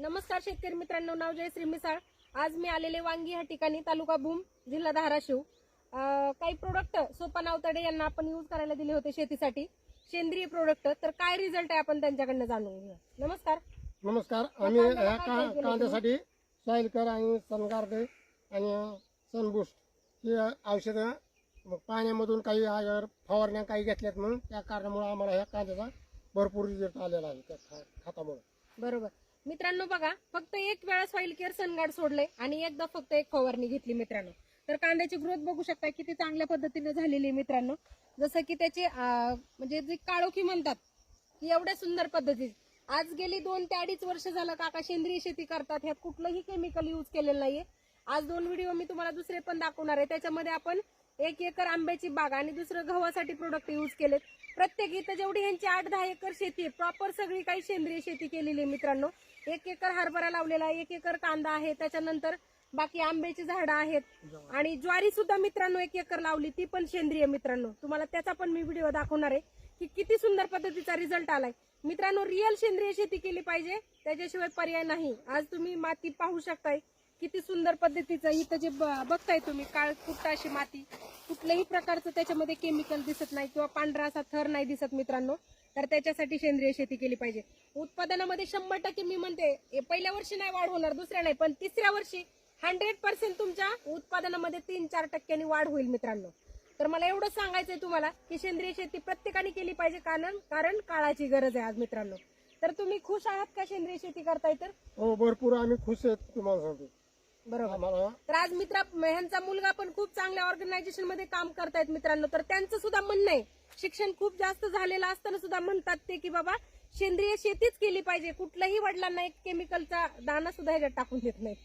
नमस्कार शेतकरी मित्रांनो नाव जयश्री मिसाळ. आज मी आलेले वांगी या ठिकाणी तालुका भूम जिल्हा धाराशिव. काही प्रोडक्ट सोपा नावतडे यांना आपण यूज करायला दिले होते शेतीसाठी. सेंद्रिय प्रोडक्ट तर काय रिझल्ट आहे आपण त्यांच्याकडनं जाणून घेऊया. नमस्कार. नमस्कार. आम्ही ह्या का कांद्यासाठी सॉइलकर आणि सनगार्डे आणि सनबुस्ट ही औषधं मग पाण्यामधून काही फवारण्या काही घेतल्यात म्हणून त्या कारणामुळे आम्हाला ह्या कांद्याचा भरपूर रिझल्ट आलेला आहे त्या खा- खतामुळे. बरोबर. मित्रांनो बघा फक्त एक वेळा सॉइल केअर सनगार्ड सोडले आणि एकदा फक्त एक फवारणी घेतली मित्रांनो. तर कांद्याची ग्रोथ बघू शकता किती चांगल्या पद्धतीने झालेली आहे मित्रांनो. जसं की त्याची म्हणजे जी काळोखी म्हणतात की एवढ्या सुंदर पद्धतीची. आज गेली दोन ते अडीच वर्ष झालं काका सेंद्रिय शेती करतात ह्यात कुठलंही केमिकल यूज केलेलं नाहीये. आज दोन व्हिडिओ मी तुम्हाला दुसरे पण दाखवणार आहे. त्याच्यामध्ये आपण एक एकर आंब्याची बाग आणि दुसरं गव्हासाठी प्रोडक्ट यूज केलेत. प्रत्येक इथं जेवढी ह्यांची आठ दहा एकर शेती आहे प्रॉपर सगळी काही सेंद्रिय शेती केलेली आहे मित्रांनो. एक एकर हरभरा लावलेला आहे एक एकर कांदा आहे त्याच्यानंतर बाकी आंब्याची झाडं आहेत. आणि ज्वारी सुद्धा मित्रांनो एक एकर लावली ती पण सेंद्रिय मित्रांनो. तुम्हाला त्याचा पण मी व्हिडिओ दाखवणार आहे की किती सुंदर पद्धतीचा रिझल्ट आलाय. मित्रांनो रिअल सेंद्रिय शेती केली पाहिजे त्याच्याशिवाय पर्याय नाही. आज तुम्ही माती पाहू शकताय. किती सुंदर पद्धतीचं इथं जे बघताय तुम्ही काळ कुट्टा अशी माती कुठल्याही प्रकारचं त्याच्यामध्ये केमिकल दिसत नाही किंवा पांढरा असा थर नाही दिसत मित्रांनो. तर त्याच्यासाठी सेंद्रिय शेती केली पाहिजे. उत्पादनामध्ये शंभर टक्के मी म्हणते पहिल्या वर्षी नाही वाढ होणार दुसऱ्या नाही पण तिसऱ्या वर्षी हंड्रेड पर्सेंट तुमच्या उत्पादनामध्ये तीन चार टक्क्यांनी वाढ होईल मित्रांनो. तर मला एवढं सांगायचंय तुम्हाला की सेंद्रिय शेती प्रत्येकाने केली पाहिजे कारण कारण काळाची गरज आहे आज मित्रांनो. तर तुम्ही खुश आहात का सेंद्रिय शेती करताय तर? हो भरपूर आम्ही खुश आहेत तुम्हाला सांगतो. बरोबर. तर आज मित्रा ह्यांचा मुलगा पण खूप चांगल्या ऑर्गनायझेशनमध्ये काम करतायत मित्रांनो. तर त्यांचं सुद्धा म्हणणं आहे शिक्षण खूप जास्त झालेलं असताना सुद्धा म्हणतात ते की बाबा सेंद्रिय शेतीच केली पाहिजे. कुठल्याही वडिलांना एक केमिकलचा दाना सुद्धा ह्याच्यात टाकून देत नाहीत.